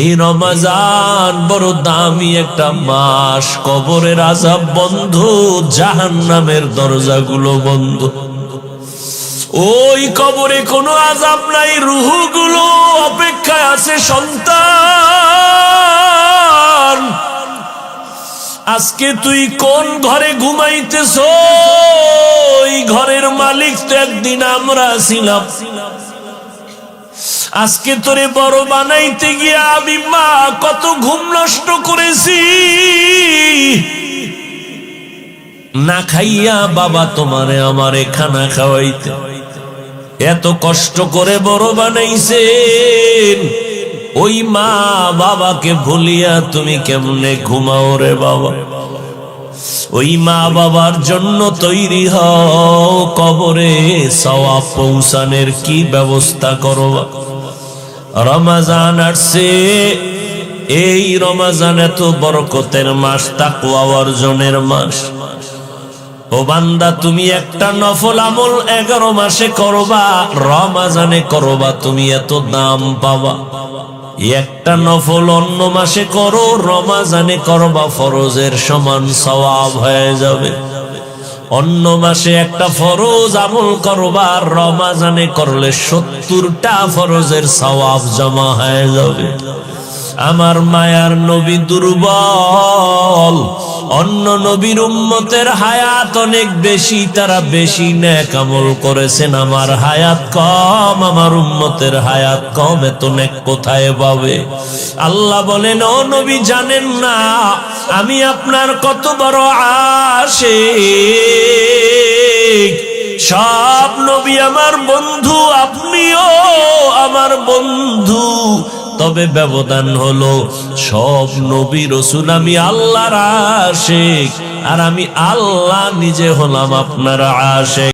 এই রমাজান বড় দামি একটা মাস। কবরের আজাব বন্ধ জাহান নামের দরজাগুলো বন্ধ। ওই কবরে কোনো আজাব নাই, রুহুগুলো অপেক্ষায় আছে সন্তান। আজকে তুই কোন ঘরে ঘুমাইতেছ? ওই ঘরের মালিক তো একদিন আমরা ছিলাম। আজকে তোরে বড় বানাইতে গিয়া আমি মা কত ঘুম নষ্ট করেছি। না খাইয়া বাবা তোমারে আমারে খানা খাওয়াইতে। এত কষ্ট করে বড় বানাইছেন। ওই মা বাবাকে ভুলিয়া তুমি কেমনে ঘুমাও রে বাবা। ওই মা বাবার জন্য তৈরি হও কবরে সওয়াব পৌঁছানের কি ব্যবস্থা করো রমাজান আসছে। এই রমাজান এত বরকতের মাস তাকুয়া অর্জনের মাস। ও বান্দা, তুমি একটা নফল আমল এগারো মাসে করবা, রমাজানে করবা, তুমি এত দাম পাবা। একটা নফল অন্য মাসে করো, রমাজানে করবা, ফরজের সমান সওয়াব হয়ে যাবে। অন্য মাসে একটা ফরজ আমল করবার রমাজানে করলে সত্তরটা ফরজের সওয়াব জমা হয়ে যাবে। আমার মায়ার নবী দুর্বল অন্য নবীর উম্মতের হায়াত অনেক বেশি, তারা বেশি নেক আমল করেছেন। আমার হায়াত কম, আমার উম্মতের হায়াত কম, এত নেক কোথায় পাবে? আল্লাহ বলেন, ও নবী, জানেন না, আমি আপনার কত বড় আসে সব নবী আমার বন্ধু, আপনিও আমার বন্ধু। তবে ব্যবধান হলো সব নবী রসুল আমি আল্লাহর আশেক, আর আমি আল্লাহ নিজে হলাম আপনার আশেক।